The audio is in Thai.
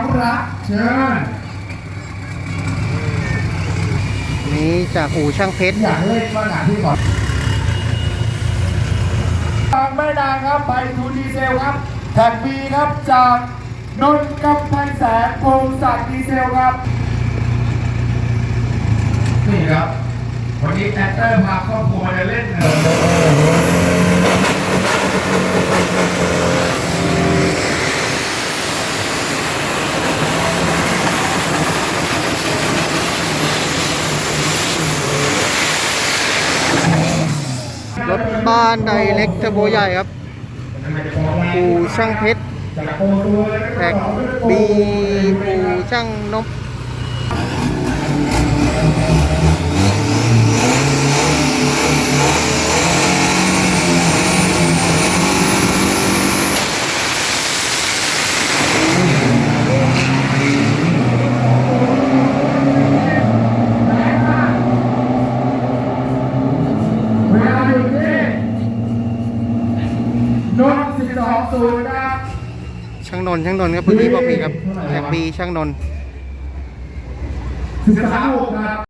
องรักเชิญนี้จากอู่ช่างเพชรอยากเล่นว่าหนาที่ก่อนทางไม่นานครับไปทูดีเซลครับแท็กบีครับจากนนท์กำแพงแสนพงศักดิ์ดีเซลครับ นี่ครับ วันนี้แอคเตอร์พาครอบครัวมาเล่นเลย รถบ้านไดเล็กเทอร์โบใหญ่ครับปูช่างเพชรแท็กบีปูช่างนบ วลาอยู่ที่นนท์สิบสองศูนย์ครับช่างนนท์ช่างนนท์ครับพื้นที่พอเพียงครับแท็กบีช่างนนท์สิบสามหกครับ